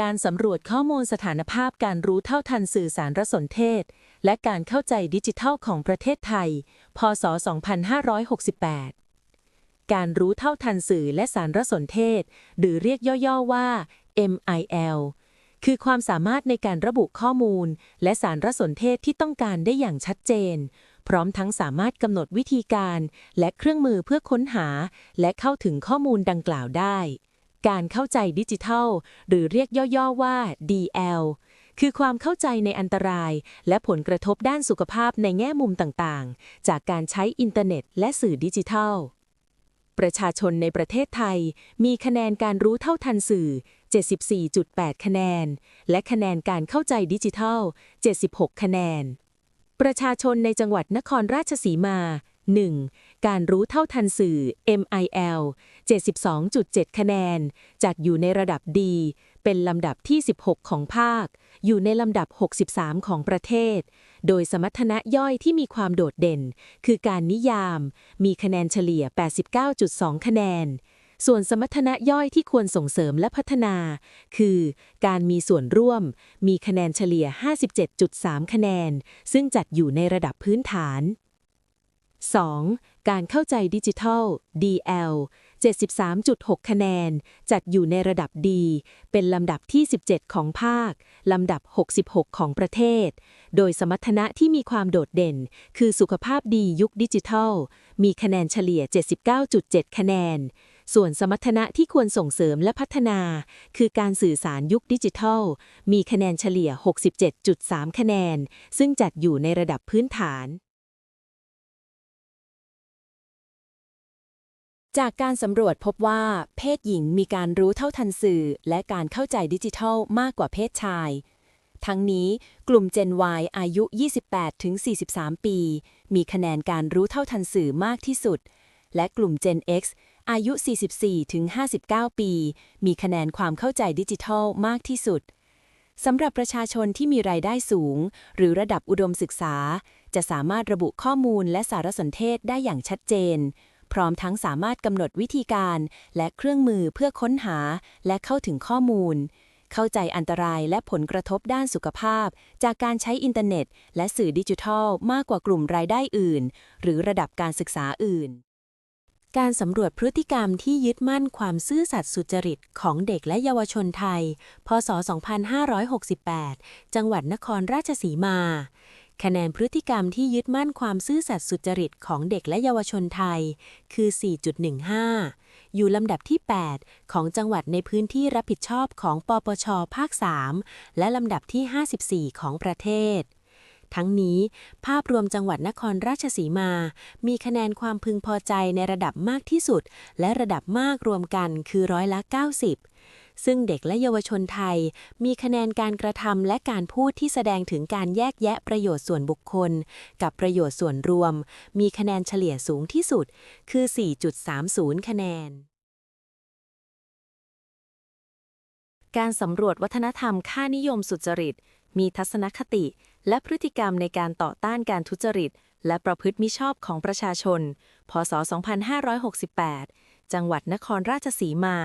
การสำรวจข้อมูลสถานภาพการรู้เท่าทันสื่อสารสนเทศ และการเข้าใจดิจิทัลของประเทศไทย พศ 2568 การรู้เท่าทันสื่อและสารสนเทศ หรือเรียกย่อๆว่า MIL คือความสามารถในการระบุข้อมูล และสารสนเทศที่ต้องการได้อย่างชัดเจน พร้อมทั้งสามารถกำหนดวิธีการ และเครื่องมือเพื่อค้นหา และเข้าถึงข้อมูลดังกล่าวได้ การเข้าใจดิจิทัล หรือเรียกย่อๆว่า DL คือความเข้าใจในอันตราย และผลกระทบด้านสุขภาพในแง่มุมต่างๆ จากการใช้อินเทอร์เน็ต และสื่อดิจิทัล ประชาชนในประเทศไทย มีคะแนนการรู้เท่าทันสื่อ 74.8 คะแนน และคะแนนการเข้าใจดิจิทัล 76 คะแนน ประชาชนในจังหวัดนครราชสีมา 1. การรู้เท่าทันสื่อ MIL 72.7 คะแนน จัดอยู่ในระดับดี เป็นลำดับที่ 16 ของภาค อยู่ในลำดับ 63 ของประเทศ โดยสมรรถนะย่อยที่มีความโดดเด่น คือการนิยาม มีคะแนนเฉลี่ย 89.2 คะแนนส่วนสมรรถนะย่อยที่ควรส่งเสริมและพัฒนา คือ การมีส่วนร่วม มีคะแนนเฉลี่ย 57.3 คะแนน ซึ่งจัดอยู่ในระดับพื้นฐาน 2. การเข้าใจดิจิทัล DL 73.6 คะแนน จัดอยู่ในระดับดี เป็นลำดับที่ 17 ของภาค ลำดับ 66 ของประเทศ โดยสมรรถนะที่มีความโดดเด่น คือสุขภาพดียุคดิจิทัล มีคะแนนเฉลี่ย 79.7 คะแนน ส่วนสมรรถนะที่ควรส่งเสริมและพัฒนา คือการสื่อสารยุคดิจิทัล มีคะแนนเฉลี่ย 67.3 คะแนน ซึ่งจัดอยู่ในระดับพื้นฐาน จากการสำรวจพบว่าเพศหญิงมีการรู้เท่าทันสื่อ และการเข้าใจดิจิทัลมากกว่าเพศชาย ทั้งนี้กลุ่ม Gen Y อายุ 28-43 ปี มีคะแนนการรู้เท่าทันสื่อมากที่สุด และกลุ่ม Gen X อายุ 44-59 ปี มีคะแนนความเข้าใจดิจิทัลมากที่สุด สำหรับประชาชนที่มีรายได้สูง หรือระดับอุดมศึกษา จะสามารถระบุข้อมูลและสารสนเทศได้อย่างชัดเจน พร้อมทั้งสามารถกำหนดวิธีการและเครื่องมือเพื่อค้นหาและเข้าถึงข้อมูล เข้าใจอันตรายและผลกระทบด้านสุขภาพ จากการใช้อินเทอร์เน็ต และสื่อดิจิทัล มากกว่ากลุ่มรายได้อื่น หรือระดับการศึกษาอื่น การสำรวจพฤติกรรมที่ยึดมั่นความซื่อสัตย์สุจริตของเด็กและเยาวชนไทย พศ 2568 จังหวัดนครราชสีมา คะแนนพฤติกรรมที่ยึดมั่นความซื่อสัตย์สุจริตของเด็กและเยาวชนไทย คือ 4.15 อยู่ลำดับที่ 8 ของจังหวัดในพื้นที่รับผิดชอบของปปช ภาค 3 และลำดับที่ 54 ของประเทศ ทั้งนี้ ภาพรวมจังหวัดนครราชสีมา มีคะแนนความพึงพอใจในระดับมากที่สุด และระดับมากรวมกันคือร้อยละ 90 ซึ่งเด็กและเยาวชนไทย มีคะแนนการกระทำและการพูดที่แสดงถึงการแยกแยะประโยชน์ส่วนบุคคล กับประโยชน์ส่วนรวม มีคะแนนเฉลี่ยสูงที่สุด คือ 4.30 คะแนน การสำรวจวัฒนธรรมค่านิยมสุจริต มีทัศนคติ และพฤติกรรมในการต่อต้านการทุจริต และประพฤติมิชอบของประชาชน พศ 2568 จังหวัดนครราชสีมา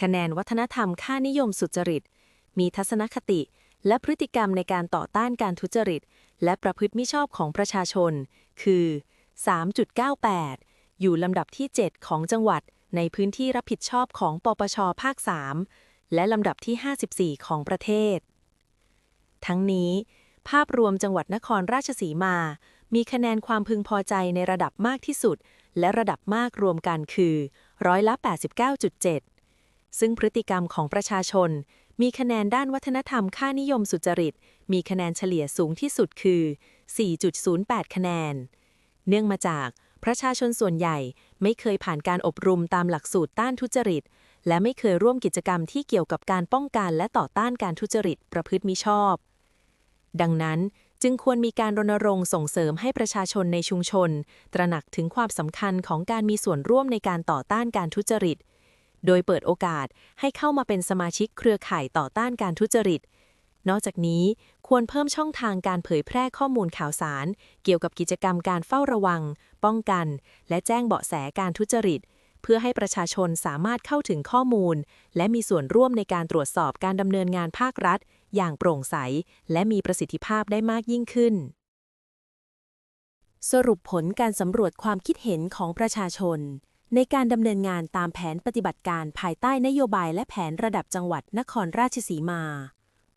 คะแนนวัฒนธรรมค่านิยมสุจริต มีทัศนคติ และพฤติกรรมในการต่อต้านการทุจริต และประพฤติมิชอบของประชาชน คือ 3.98 อยู่ลำดับที่ 7 ของจังหวัดในพื้นที่รับผิดชอบของปปชภาค 3 และลำดับที่ 54 ของประเทศ ทั้งนี้ ภาพรวมจังหวัดนครราชสีมา มีคะแนนความพึงพอใจในระดับมากที่สุด และระดับมากรวมกันคือร้อยละ89.7 ซึ่งพฤติกรรมของประชาชน มีคะแนนด้านวัฒนธรรมค่านิยมสุจริต มีคะแนนเฉลี่ยสูงที่สุดคือ 4.08 คะแนน เนื่องมาจากประชาชนส่วนใหญ่ไม่เคยผ่านการอบรมตามหลักสูตรต้านทุจริต และไม่เคยร่วมกิจกรรมที่เกี่ยวกับการป้องกันและต่อต้านการทุจริตประพฤติมิชอบ ดังนั้นจึงควรมีการรณรงค์ส่งเสริมให้ประชาชนในชุมชน ตระหนักถึงความสำคัญของการมีส่วนร่วมในการต่อต้านการทุจริต โดยเปิดโอกาสให้เข้ามาเป็นสมาชิกเครือข่ายต่อต้านการทุจริต นอกจากนี้ควรเพิ่มช่องทางการเผยแพร่ข้อมูลข่าวสาร เกี่ยวกับกิจกรรมการเฝ้าระวัง ป้องกัน และแจ้งเบาะแสการทุจริต เพื่อให้ประชาชนสามารถเข้าถึงข้อมูล และมีส่วนร่วมในการตรวจสอบการดำเนินงานภาครัฐ อย่างโปร่งใส และมีประสิทธิภาพได้มากยิ่งขึ้นสรุปผลการสำรวจความคิดเห็นของประชาชน ในการดำเนินงานตามแผนปฏิบัติการภายใต้นโยบายและแผนระดับจังหวัดนครราชสีมา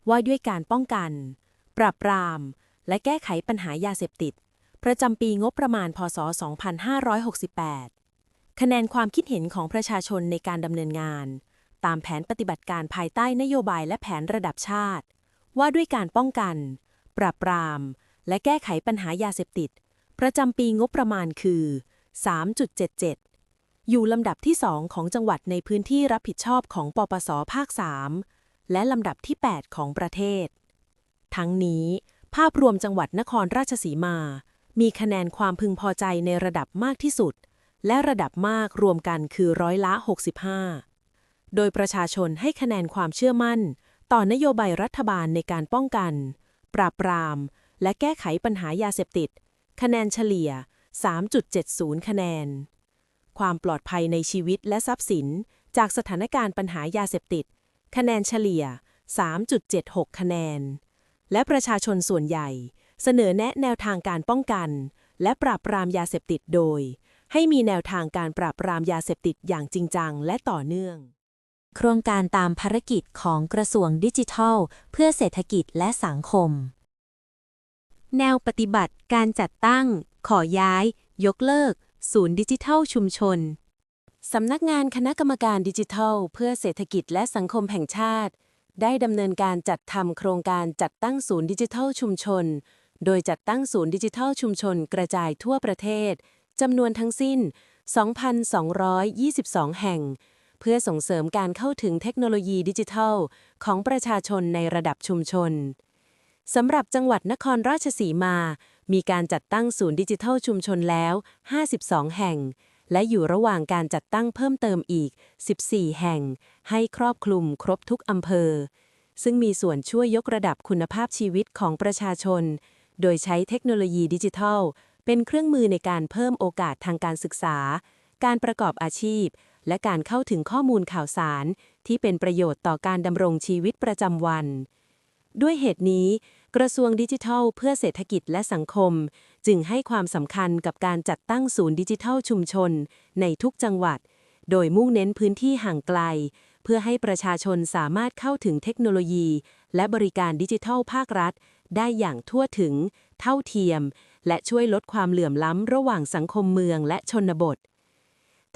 ว่าด้วยการป้องกัน ปราบปราม และแก้ไขปัญหายาเสพติด ประจำปีงบประมาณ พศ 2568 คะแนนความคิดเห็นของประชาชนในการดำเนินงาน ตามแผนปฏิบัติการภายใต้นโยบายและแผนระดับชาติ ว่าด้วยการป้องกัน ปราบปราม และแก้ไขปัญหายาเสพติด ประจำปีงบประมาณคือ 3.77 อยู่ลำดับที่ 2 ของจังหวัดในพื้นที่รับผิดชอบของปปสภาค 3 และลำดับที่ 8 ของประเทศ ทั้งนี้ ภาพรวมจังหวัดนครราชสีมา มีคะแนนความพึงพอใจในระดับมากที่สุด และระดับมากรวมกันคือร้อยละ 65 โดยประชาชนให้คะแนนความเชื่อมั่น ต่อนโยบายรัฐบาลในการป้องกัน ปราบปราม และแก้ไขปัญหายาเสพติด คะแนนเฉลี่ย 3.70 คะแนน ความปลอดภัยในชีวิตและทรัพย์สิน จากสถานการณ์ปัญหายาเสพติด คะแนนเฉลี่ย 3.76 คะแนน และประชาชนส่วนใหญ่ เสนอแนะแนวทางการป้องกัน และปราบปรามยาเสพติดโดย ให้มีแนวทางการปราบปรามยาเสพติดอย่างจริงจังและต่อเนื่อง โครงการตามภารกิจของกระทรวงดิจิทัล เพื่อเศรษฐกิจและสังคม แนวปฏิบัติการจัดตั้ง ขอย้าย ยกเลิก ศูนย์ดิจิทัลชุมชน สำนักงานคณะกรรมการดิจิทัล เพื่อเศรษฐกิจและสังคมแห่งชาติ ได้ดำเนินการจัดทำโครงการจัดตั้งศูนย์ดิจิทัลชุมชน โดยจัดตั้งศูนย์ดิจิทัลชุมชน กระจายทั่วประเทศจำนวนทั้งสิ้น 2,222 แห่ง เพื่อส่งเสริมการเข้าถึงเทคโนโลยีดิจิทัล ของประชาชนในระดับชุมชนสำหรับจังหวัดนครราชสีมา มีการจัดตั้งศูนย์ดิจิทัลชุมชนแล้ว 52 แห่ง และอยู่ระหว่างการจัดตั้งเพิ่มเติมอีก 14 แห่ง ให้ครอบคลุมครบทุกอำเภอ ซึ่งมีส่วนช่วยยกระดับคุณภาพชีวิตของประชาชน โดยใช้เทคโนโลยีดิจิทัล เป็นเครื่องมือในการเพิ่มโอกาสทางการศึกษา การประกอบอาชีพ และการเข้าถึงข้อมูลข่าวสาร ที่เป็นประโยชน์ต่อการดำรงชีวิตประจำวันด้วยเหตุนี้ กระทรวงดิจิทัล เพื่อเศรษฐกิจและสังคม จึงให้ความสำคัญกับการจัดตั้งศูนย์ดิจิทัลชุมชน ในทุกจังหวัด โดยมุ่งเน้นพื้นที่ห่างไกล เพื่อให้ประชาชนสามารถเข้าถึงเทคโนโลยี และบริการดิจิทัลภาครัฐ ได้อย่างทั่วถึง เท่าเทียม และช่วยลดความเหลื่อมล้ำระหว่างสังคมเมืองและชนบท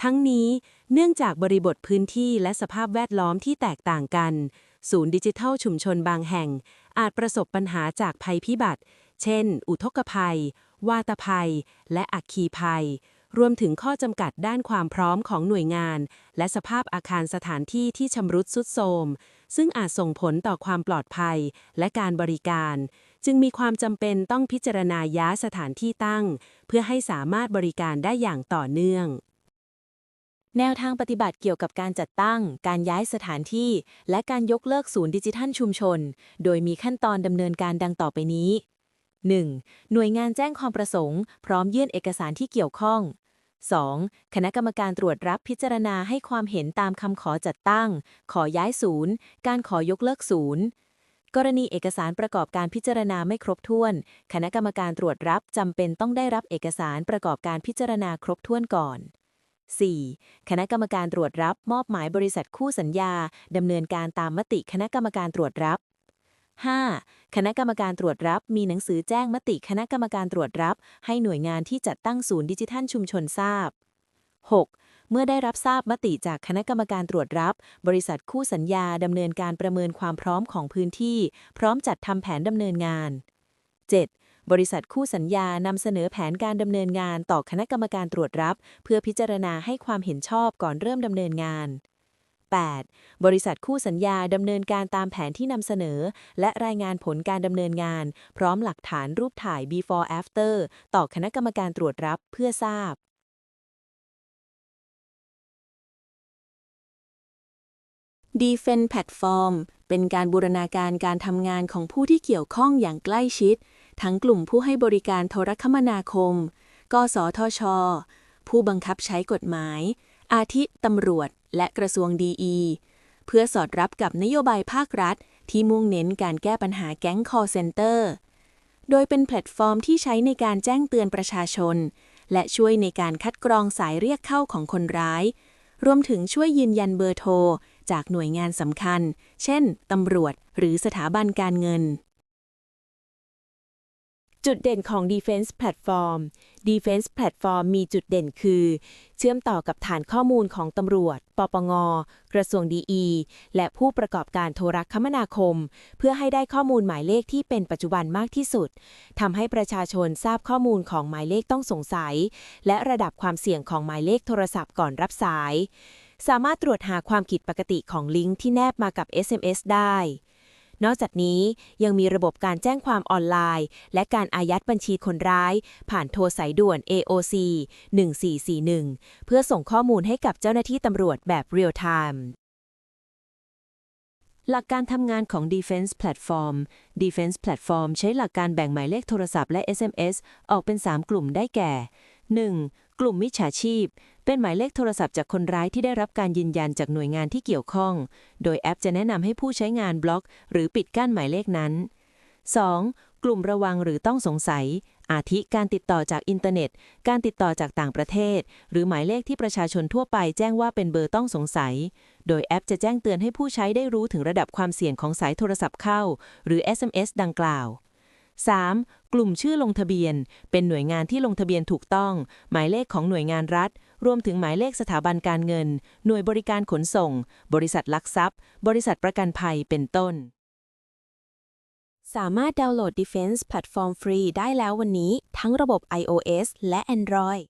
ทั้งนี้เนื่องจากบริบทพื้นที่และสภาพแวดล้อมที่แตกต่างกันศูนย์ดิจิทัลชุมชนบางแห่ง อาจประสบปัญหาจากภัยพิบัติ เช่น อุทกภัย วาตภัย และอัคคีภัย รวมถึงข้อจำกัดด้านความพร้อมของหน่วยงาน และสภาพอาคารสถานที่ที่ชำรุดทรุดโทรม ซึ่งอาจส่งผลต่อความปลอดภัยและการบริการ จึงมีความจำเป็นต้องพิจารณาย้ายสถานที่ตั้ง เพื่อให้สามารถบริการได้อย่างต่อเนื่อง แนวทางปฏิบัติเกี่ยวกับการจัดตั้ง การย้ายสถานที่ และการยกเลิกศูนย์ดิจิทัลชุมชน โดยมีขั้นตอนดำเนินการดังต่อไปนี้ 1. หน่วยงานแจ้งความประสงค์ พร้อมยื่นเอกสารที่เกี่ยวข้อง 2. คณะกรรมการตรวจรับพิจารณาให้ความเห็นตามคำขอจัดตั้ง ขอย้ายศูนย์ การขอยกเลิกศูนย์ กรณีเอกสารประกอบการพิจารณาไม่ครบถ้วน คณะกรรมการตรวจรับจำเป็นต้องได้รับเอกสารประกอบการพิจารณาครบถ้วนก่อน 4. คณะกรรมการตรวจรับมอบหมายบริษัทคู่สัญญา ดำเนินการตามมติคณะกรรมการตรวจรับ 5. คณะกรรมการตรวจรับมีหนังสือแจ้งมติคณะกรรมการตรวจรับ ให้หน่วยงานที่จัดตั้งศูนย์ดิจิทัลชุมชนทราบ 6. เมื่อได้รับทราบมติจากคณะกรรมการตรวจรับ บริษัทคู่สัญญาดำเนินการประเมินความพร้อมของพื้นที่ พร้อมจัดทำแผนดำเนินงาน 7. บริษัทคู่สัญญานำเสนอแผนการดำเนินงานต่อคณะกรรมการตรวจรับ เพื่อพิจารณาให้ความเห็นชอบก่อนเริ่มดำเนินงาน 8. บริษัทคู่สัญญาดำเนินการตามแผนที่นำเสนอ และรายงานผลการดำเนินงาน พร้อมหลักฐานรูปถ่าย before after ต่อคณะกรรมการตรวจรับเพื่อทราบ Defend Platform เป็นการบูรณาการการทำงานของผู้ที่เกี่ยวข้องอย่างใกล้ชิด ทั้งกลุ่มผู้ให้บริการโทรคมนาคม กสทช ผู้บังคับใช้กฎหมาย อาทิตำรวจ และกระทรวงดีอีเพื่อสอดรับกับนโยบายภาครัฐ ที่มุ่งเน้นการแก้ปัญหาแก๊ง call center โดยเป็นแพลตฟอร์มที่ใช้ในการแจ้งเตือนประชาชน และช่วยในการคัดกรองสายเรียกเข้าของคนร้าย รวมถึงช่วยยืนยันเบอร์โทรจากหน่วยงานสำคัญ เช่น ตำรวจ หรือสถาบันการเงิน จุดเด่นของ Defense Platform Defense Platform มีจุดเด่นคือ เชื่อมต่อกับฐานข้อมูลของตำรวจ ปปง กระทรวงดีอีและผู้ประกอบการโทรคมนาคม เพื่อให้ได้ข้อมูลหมายเลขที่เป็นปัจจุบันมากที่สุด ทำให้ประชาชนทราบข้อมูลของหมายเลขต้องสงสัย และระดับความเสี่ยงของหมายเลขโทรศัพท์ก่อนรับสาย สามารถตรวจหาความผิดปกติของลิงก์ที่แนบมากับ SMS ได้ นอกจากนี้ยังมีระบบการแจ้งความออนไลน์ และการอายัดบัญชีคนร้าย ผ่านโทรสายด่วน AOC 1441 เพื่อส่งข้อมูลให้กับเจ้าหน้าที่ตำรวจแบบเรียลไทม์หลักการทำงานของ Defense Platform Defense Platform ใช้หลักการแบ่งหมายเลขโทรศัพท์และ SMS ออกเป็น 3 กลุ่มได้แก่ 1. กลุ่มมิจฉาชีพ เป็นหมายเลขโทรศัพท์จากคนร้ายที่ได้รับการยืนยันจากหน่วยงานที่เกี่ยวข้อง โดยแอปจะแนะนำให้ผู้ใช้งานบล็อก หรือปิดกั้นหมายเลขนั้น 2. กลุ่มระวังหรือต้องสงสัย อาทิการติดต่อจากอินเทอร์เน็ต การติดต่อจากต่างประเทศ หรือหมายเลขที่ประชาชนทั่วไปแจ้งว่าเป็นเบอร์ต้องสงสัย โดยแอปจะแจ้งเตือนให้ผู้ใช้ได้รู้ถึงระดับความเสี่ยงของสายโทรศัพท์เข้า หรือ SMS ดังกล่าว 3. กลุ่มชื่อลงทะเบียน เป็นหน่วยงานที่ลงทะเบียนถูกต้อง หมายเลขของหน่วยงานรัฐ รวมถึงหมายเลขสถาบันการเงิน หน่วยบริการขนส่ง บริษัทลักทรัพย์ บริษัทประกันภัยเป็นต้น สามารถดาวน์โหลด Defense Platform ฟรีได้แล้ววันนี้ ทั้งระบบ iOS และ Android